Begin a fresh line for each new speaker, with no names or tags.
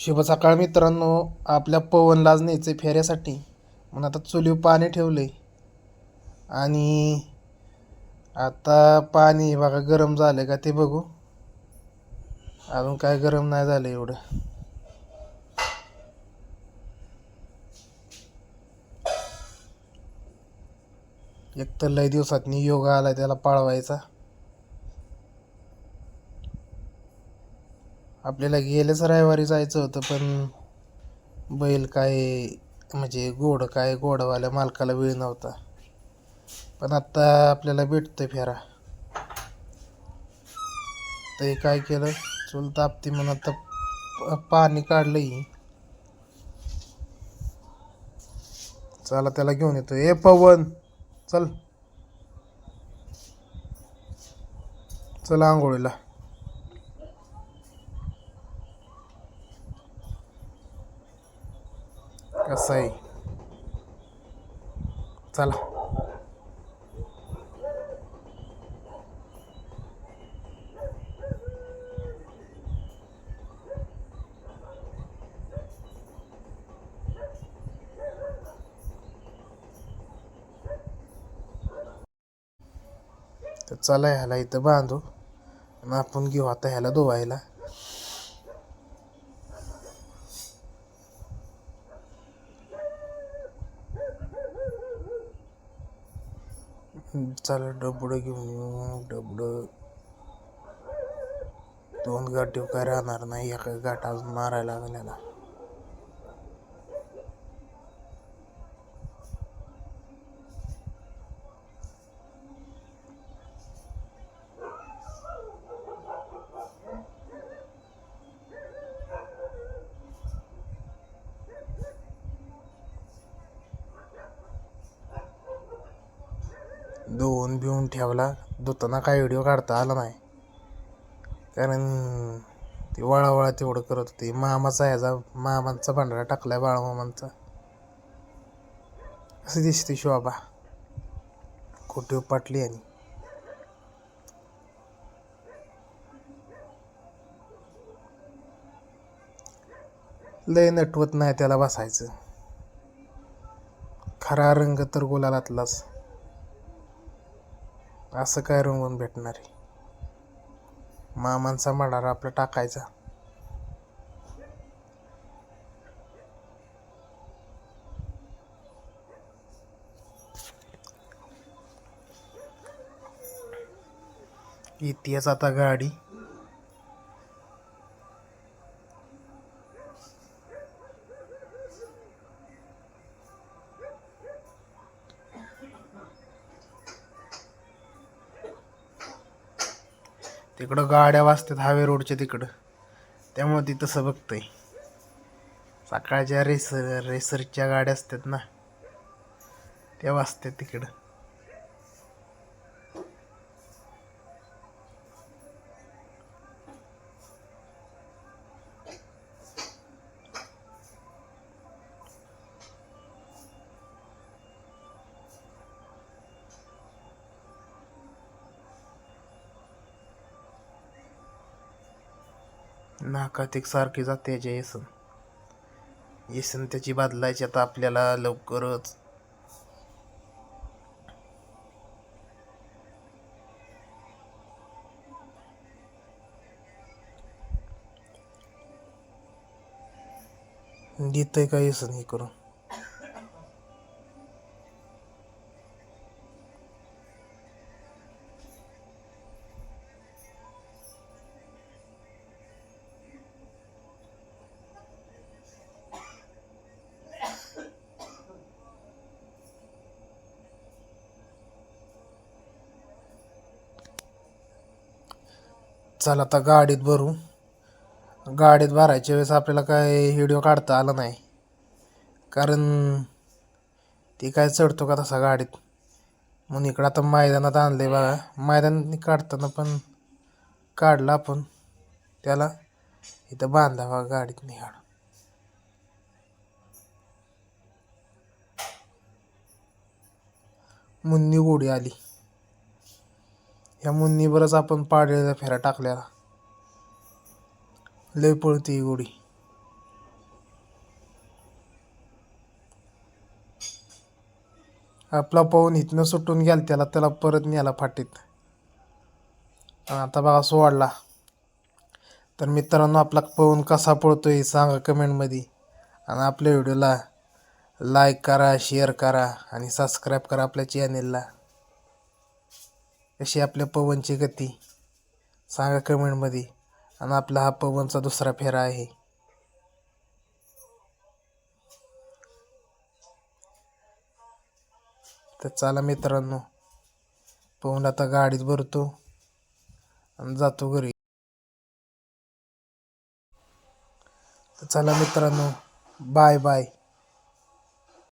शुभ सकाळ मित्रांनो आपल्या पवनला आज न्यायचं फेऱ्यासाठी. म्हणून आता चुलीवर पाणी ठेवलं आहे आणि आता पाणी बघा गरम झालं का ते बघू. अजून काय गरम नाही झालं एवढं. एक तर लय दिवसात योगा आला त्याला पाळवायचा. आपल्याला गेल्याच रविवारी जायचं होतं पण बैल काय म्हणजे गोड काय गोडवाल्या मालकाला वेळ नव्हता. पण आत्ता आपल्याला भेटतं फेरा. ते काय केलं? चूल तापती म्हणून आता पाणी काढलंही चला त्याला घेऊन येतो. ए पवन! चल. चला आंघोळीला. कसं आहे. चला. तर चला ह्याला इथं बांधू आणि आपण घेऊ आता ह्याला धुवायला. चला डबडं घेऊन येऊ डबडं. दोन गाठी काय राहणार नाही एका गाठ अजून मारायला लागलेला. धुवून बिवून ठेवला. धुताना काय व्हिडिओ काढता आला नाही. कारण ती वळावळा तेवढं करत होती. मामाचा ह्याचा मामांचा भांडारा टाकलाय बाळमामांचा. असं दिसते शोभा. खोटी पाटली आणि. लय नटवत नाही त्याला बसायचं. खरा रंग तर गुलालातलाच. असं काय रंगून भेटणार आहे? मामांचा मडार आपला टाकायचा. इतिहास आता गाडी. तिकडं गाड्या वाजतात हायवे रोडच्या तिकडं. त्यामुळे ती तसं बघतंय. सकाळच्या रेसर रेसरच्या गाड्या असतात ना त्या वाजतात तिकडं. नाकात एक सारखी जाते याच्या येसन. येसन त्याची बदलायची आता आपल्याला लवकरच. देतंय का येसन हे करून? चला आता गाडीत भरू. गाडीत भरायच्या वेळेस आपल्याला काय व्हिडिओ काढता आला नाही. कारण ती काय चढतो का तसा गाडीत. म्हणून इकडं आता मैदानात आणलं आहे बघा मैदानात काढताना पण काढला आपण. त्याला इथं बांधा बघा गाडीत निघाड. मुन्नी गोडी आली. ह्या मुन्नीवरच आपण पाडलेला फेऱ्या टाकलेला लय पळती ही गोडी. आपला पाहून इथनं सुटून गेला त्याला त्याला परत न्याला फाटीत. आता बघा सोडला. तर मित्रांनो आपला पाहून कसा पळतो सांगा कमेंटमध्ये. आणि आपल्या व्हिडिओला लाईक करा शेअर करा आणि सबस्क्राईब करा आपल्या चॅनेलला कशी आपल्या पवनची गती? सांगा कमेंटमध्ये. आणि आपला हा पवनचा दुसरा फेरा आहे. तर चला मित्रांनो पवन आता गाडीत भरतो आणि जातो घरी. तर चला मित्रांनो बाय बाय.